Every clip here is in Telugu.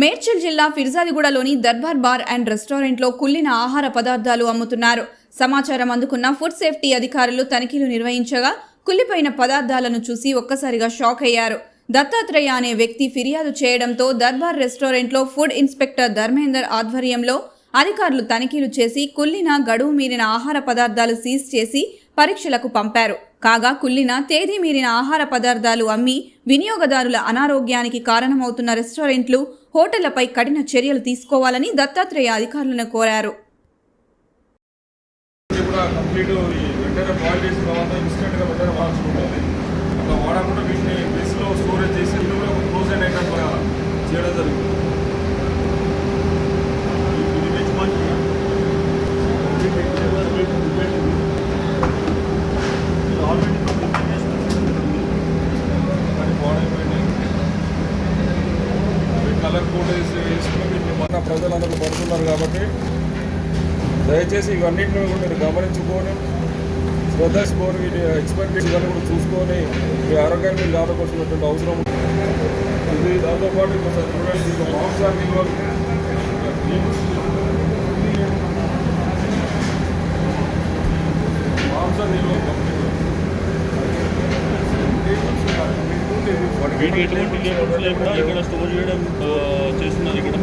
మేడ్చల్ జిల్లా ఫిర్జాదిగూడలోని దర్బార్ బార్ అండ్ రెస్టారెంట్లో కుళ్ళిన ఆహార పదార్థాలు అమ్ముతున్నారు. సమాచారం అందుకున్న ఫుడ్ సేఫ్టీ అధికారులు తనిఖీలు నిర్వహించగా కుళ్ళిపోయిన పదార్థాలను చూసి ఒక్కసారిగా షాక్ అయ్యారు. దత్తాత్రేయ అనే వ్యక్తి ఫిర్యాదు చేయడంతో దర్బార్ రెస్టారెంట్లో ఫుడ్ ఇన్స్పెక్టర్ ధర్మేందర్ ఆధ్వర్యంలో అధికారులు తనిఖీలు చేసి కుళ్ళిన గడువు మీరిన ఆహార పదార్థాలు సీజ్ చేసి పరీక్షలకు పంపారు. కాగా కుళ్ళిన తేదీ మీరిన ఆహార పదార్థాలు అమ్మి వినియోగదారుల అనారోగ్యానికి కారణమవుతున్న రెస్టారెంట్లు హోటళ్ళపై కఠిన చర్యలు తీసుకోవాలని దత్తాత్రేయ అధికారులను కోరారు. చేయడం జరిగింది కంప్లీట్ ఈ వెంటనే బాయిల్ చేసిన తర్వాత ఇన్స్టెంట్గా వెంటనే వాడుకుంటుంది అట్లా వాడకుండా వీటిని ఫ్రిడ్జ్లో స్టోరేజ్ చేసి ఇల్లు కూడా క్లోజ్ అయిన ఐటమ్గా చేయడం జరిగింది ఇది వెజ్ మంచూరియా కానీ పాడైపోయింది కలర్ కోట్ వేసి వేసుకుని వీటిని మన ప్రజలందరూ పడుతున్నారు కాబట్టి దయచేసి ఇవన్నింటిని కూడా మీరు గమనించుకొని శ్రద్ధ వీటి ఎక్స్పెరిమెంట్స్ ఇవన్నీ కూడా చూసుకొని మీ ఆరోగ్యాన్ని మీరు కాపాడుకోవాల్సినటువంటి అవసరం ఇది దాంతోపాటు కొంచెం చూడండి ఇది మాంసాన్ని నిల్వ మాంసం నిల్వ వీటికి ఎటువంటి లేబుల్స్ లేకుండా ఇక్కడ స్టోర్ చేయడం చేస్తున్నారు ఇక్కడ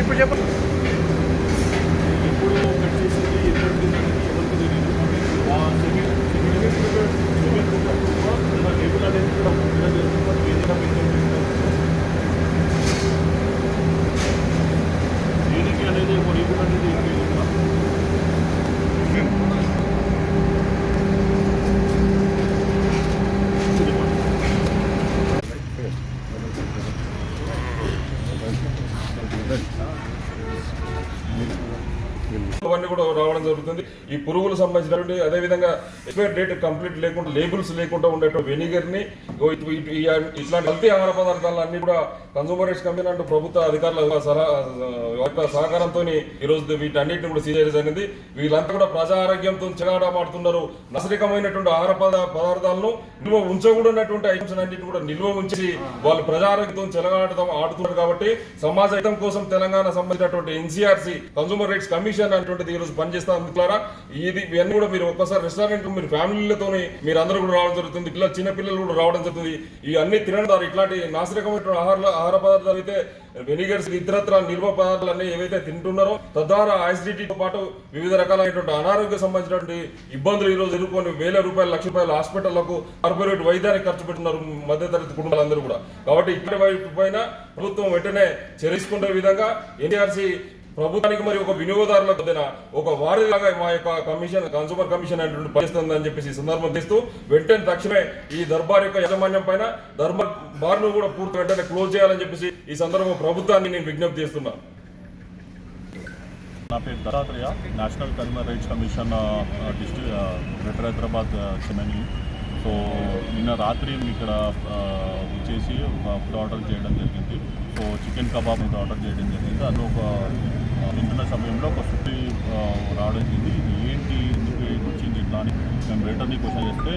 ఇప్పుడు చెప్పండి Amen. అవన్నీ కూడా రావడం జరుగుతుంది. ఈ పురుగులు సంబంధించినటువంటి అదే విధంగా ఎక్స్పైర్ డేట్ కంప్లీట్ లేకుండా లేబుల్స్ లేకుండా ఉండేటువంటి వెనిగర్ని ఇటు- ఇట్లాంటి కల్తీ ఆహార పదార్థాలు అన్ని కూడా కన్సూమర్ రైట్స్ కమిషన్ అంటూ ప్రభుత్వ అధికారుల యొక్క సహకారంతో ఈ రోజు వీటన్నిటిని కూడా సీజ్ జరిగింది. వీళ్ళంతా కూడా ప్రజా ఆరోగ్యంతో చెగాడమాడుతున్నారు నసరికమైనటువంటి ఆహార పద- పదార్థాలను నిల్వ ఉంచకూడనటువంటి ఐటమ్స్ అన్నింటిని కూడా నిల్వ ఉంచి వాళ్ళు ప్రజా ఆరోగ్యంతో చెలగాడటం ఆడుతున్నారు కాబట్టి సమాజ హితం కోసం తెలంగాణ సంబంధించినటువంటి ఎన్సీఆర్సీ కన్సూమర్ రైట్స్ కమిషన్ అనేటువంటిది ఈరోజు పనిచేస్తాం మిత్రులారా ఇది ఇవన్నీ కూడా మీరు ఒక్కసారి రెస్టారెంట్ మీరు ఫ్యామిలీలతోని మీరు అందరూ కూడా రావడం జరుగుతుంది. పిల్లలు చిన్న పిల్లలు కూడా రావడం జరుగుతుంది. ఈ అన్ని తినడం ద్వారా ఇట్లాంటి నాశనకమైనటువంటి ఆహార ఆహార పదార్థాలు అయితే వెనిగర్స్ ఇతరత్ర నిల్వ పదార్థాలు అన్ని ఏవైతే తింటున్నారో తద్వారా యాసిడిటీతో పాటు వివిధ రకాలైనటువంటి అనారోగ్య సంబంధించినటువంటి ఇబ్బందులు ఈ రోజు ఎదుర్కొని వేల రూపాయలు లక్ష రూపాయల హాస్పిటళ్ళకు కార్పొరేట్ వైద్యానికి ఖర్చు పెట్టున్నారు మధ్యతరగతి కుటుంబాలందరూ కూడా. కాబట్టి ఇక్కడ వైపు పైన ప్రభుత్వం వెంటనే చర్యసుకునే విధంగా ఎన్టీఆర్సీ ప్రభుత్వానికి మరి ఒక వినియోగదారుల పొందిన ఒక వారిలాగా మా యొక్క కమిషన్ కన్సూమర్ కమిషన్ అనేటువంటి పనిస్తుందని చెప్పేసి సందర్భం తీస్తూ వెంటనే తక్షణమే ఈ దర్బార్ యొక్క యాజమాన్యం పైన దర్బార్ బార్ను కూడా పూర్తి వెంటనే క్లోజ్ చేయాలని చెప్పేసి ఈ సందర్భం ప్రభుత్వాన్ని నేను విజ్ఞప్తి చేస్తున్నాను నా పేరు Dattatreya national consumer rights commission district greater Hyderabad Chennai so నిన్న రాత్రి ఇక్కడ వచ్చేసి ఫుడ్ ఆర్డర్ చేయడం జరిగింది. సో చికెన్ కబాబ్ ఆర్డర్ చేయడం జరిగింది. అందులో ఒక ఆ, సమయంలో ఒక ఫుడ్ రావడం జరిగింది. ఇది ఏంటి ఎందుకు వచ్చింది ఇట్లా అని మేము రేటర్ని క్వశ్చన్ చేస్తే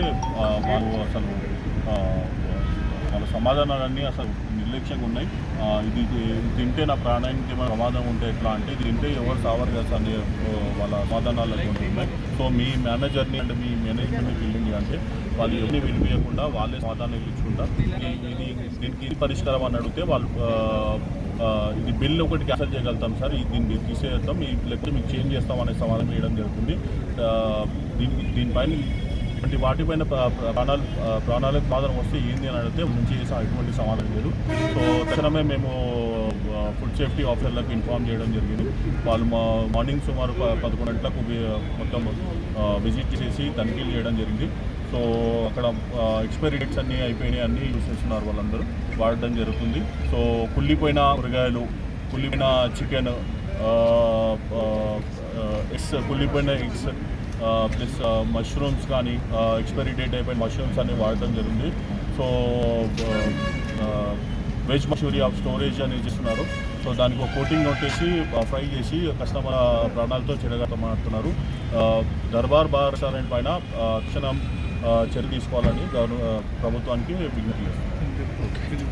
వాళ్ళు అసలు వాళ్ళ సమాధానాలన్నీ అసలు నిర్లక్ష్యంగా ఉన్నాయి. ఇది తింటే నా ప్రాణానికి ఏమైనా ప్రమాదం ఉంటే ఎట్లా అంటే ఇది తింటే ఎవరు సావరు కదా అని వాళ్ళ సమాధానాలు అటువంటి ఉన్నాయి సో మీ మేనేజర్ని అంటే మీ మేనేజ్మెంట్ని బిల్డింగ్ అంటే వాళ్ళు ఎవరిని వినిపించకుండా వాళ్ళే సమాధానం ఇచ్చుకుంటారు ఇది దీనికి ఇది పరిష్కారం అని అడిగితే వాళ్ళు ఇది బిల్ ఒకటి క్యాన్సిల్ చేయగలుగుతాం సార్. దీన్ని మీరు తీసేస్తాం ఈ లేకపోతే మీకు చేంజ్ చేస్తాం అనే సమాధానం వేయడం జరుగుతుంది. దీని దీనిపైన ఇటువంటి వాటిపైన ప్రాణాలు ప్రాణాలకు బాధలు వస్తే ఏంది అని అడిగితే మంచి ఎటువంటి సమాధానం లేదు. సో తక్షణమే మేము ఫుడ్ సేఫ్టీ ఆఫీసర్లకు ఇన్ఫార్మ్ చేయడం జరిగింది. వాళ్ళు మా మార్నింగ్ సుమారు పదకొండు గంటలకు మొత్తం విజిట్ చేసి తనిఖీలు చేయడం జరిగింది. సో అక్కడ ఎక్స్పైరీ డేట్స్ అన్నీ అయిపోయినాయి అన్నీ యూస్ చేస్తున్నారు వాళ్ళందరూ. వాడడం జరుగుతుంది. సో కుళ్ళిపోయిన కూరగాయలు కుళ్ళిపోయిన చికెన్ ఎగ్స్ కుళ్ళిపోయిన ఎగ్స్ ప్లస్ మష్రూమ్స్ కానీ ఎక్స్పైరీ డేట్ అయిపోయిన మష్రూమ్స్ అన్ని వాడటం జరిగింది. సో వెజ్ మంచూరియా స్టోరేజ్ అని చేస్తున్నారు. సో దానికి ఒక కోటింగ్ కొట్టేసి ఫ్రై చేసి కస్టమర్ ప్రాణాలతో చెడగట్టమంటున్నారు దర్బార్ బార్ రెస్టారెంట్ పైన ఆ, తక్షణం చర్య తీసుకోవాలని గవర్న ప్రభుత్వానికి విజ్ఞప్తి చేస్తున్నారు.